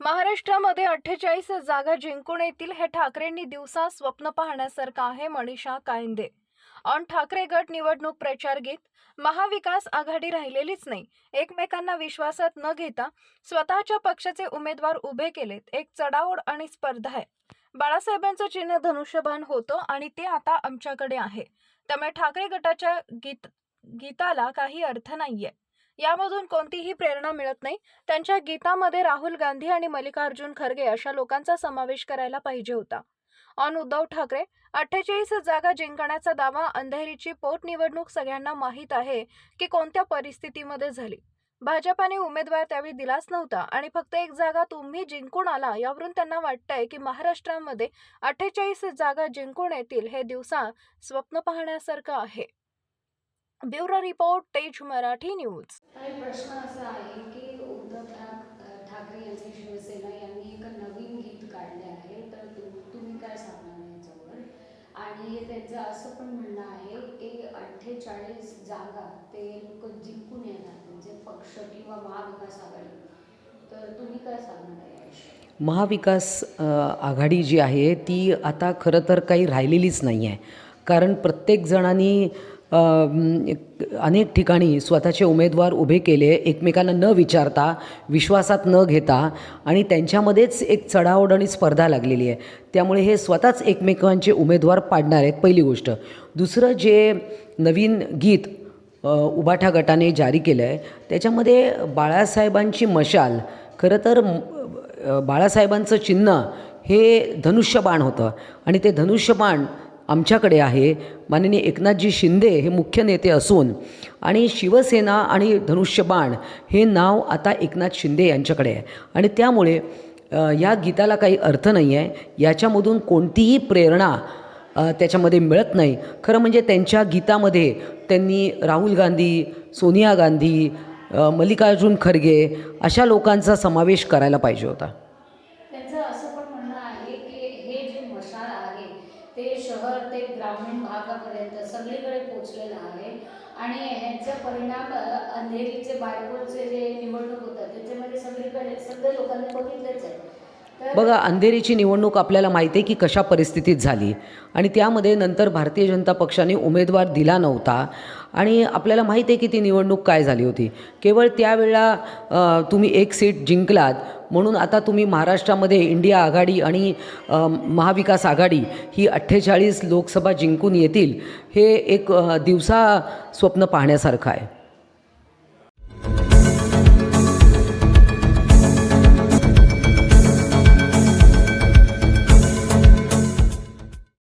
महाराष्ट्रामध्ये अठ्ठेचाळीस जागा जिंकून येतील हे ठाकरेंनी दिवसा स्वप्न पाहण्यासारखं आहे मनीषा कायंदे. ऑन ठाकरे गट निवडणूक प्रचार गीत महाविकास आघाडी राहिलेलीच नाही. एकमेकांना विश्वासात न घेता स्वतःच्या पक्षाचे उमेदवार उभे केलेत. एक चढाओढ आणि स्पर्धा आहे. बाळासाहेबांचं चिन्ह धनुष्यबाण होतं आणि ते आता आमच्याकडे आहे. त्यामुळे ठाकरे गटाच्या गीत गीताला काही अर्थ नाहीये. यामधून कोणतीही प्रेरणा मिळत नाही. त्यांच्या गीतामध्ये राहुल गांधी आणि मल्लिकार्जुन खरगे अशा लोकांचा समावेश करायला पाहिजे होता. ऑन उद्धव ठाकरे अठ्ठेचाळीस जागा जिंकण्याचा दावा अंधेरीची पोटनिवडणूक सगळ्यांना माहीत आहे की कोणत्या परिस्थितीमध्ये झाली. भाजपाने उमेदवार त्यावेळी दिलाच नव्हता आणि फक्त एक जागा तुम्ही जिंकून आला यावरून त्यांना वाटतंय की महाराष्ट्रामध्ये अठ्ठेचाळीस जागा जिंकून येतील हे दिवसा स्वप्न पाहण्यासारखं आहे. ब्युरो रिपोर्ट तेज मराठी न्यूज. काही प्रश्न असा आहे की उद्धव ठाक ठाकरे यांचे शिवसेना यांनी एक नवीन गीत काढले आहे तर तु- तुम्ही काय सांगणार याच्यावर? आणि त्यांचं असं पण म्हणणं आहे की अठ्ठेचाळीस जागा ते लोक जिंकून येणार म्हणजे पक्ष किंवा महाविकास आघाडी. तर तुम्ही काय सांगणार याविषयी? महाविकास आघाडी जी आहे ती आता खरं तर काही राहिलेलीच नाही आहे कारण प्रत्येक जणांनी अनेक ठिकाणी स्वतःचे उमेदवार उभे केले एकमेकांना न विचारता विश्वासात न घेता आणि त्यांच्यामध्येच एक चढाओढ आणि स्पर्धा लागलेली आहे. त्यामुळे हे स्वतःच एकमेकांचे उमेदवार पाडणार आहेत पहिली गोष्ट. दुसरं जे नवीन गीत उबाठा गटाने जारी केलं आहे त्याच्यामध्ये बाळासाहेबांची मशाल खरं तर बाळासाहेबांचं चिन्ह हे धनुष्यबाण होतं. आणि ते धनुष्यबाण आमच्याकडे आहे. माननीय एकनाथजी शिंदे हे मुख्य नेते असून आणि शिवसेना आणि धनुष्यबाण हे नाव आता एकनाथ शिंदे यांच्याकडे आहे. आणि त्यामुळे या गीताला काही अर्थ नाही आहे. याच्यामधून कोणतीही प्रेरणा त्याच्यामध्ये मिळत नाही. खरं म्हणजे त्यांच्या गीतामध्ये त्यांनी राहुल गांधी सोनिया गांधी मल्लिकार्जुन खरगे अशा लोकांचा समावेश करायला पाहिजे होता त्यांचं असं पण म्हणणं आहे की हे जे मशाल आहे ते शहर ते ग्रामीण भागापर्यंत सगळीकडे पोचलेलं आहे. आणि ह्याचा परिणाम अंधेरीचे बायकोचे जे निवडणूक होतात त्याच्यामध्ये सगळीकडे सगळ्या लोकांनी बघितलेच आहे. बघा अंधेरीची निवडणूक आपल्याला माहिती आहे की कशा परिस्थितीत झाली. आणि त्यामध्ये नंतर भारतीय जनता पक्षाने उमेदवार दिला नव्हता. आणि आपल्याला माहिती आहे की ती निवडणूक काय झाली होती. केवळ त्यावेळेला तुम्ही एक सीट जिंकलात. म्हणून आता तुम्ही महाराष्ट्रामध्ये इंडिया आघाडी आणि महाविकास आघाडी ही अठ्ठेचाळीस लोकसभा जिंकून येतील हे एक दिवसा स्वप्न पाहण्यासारखं आहे.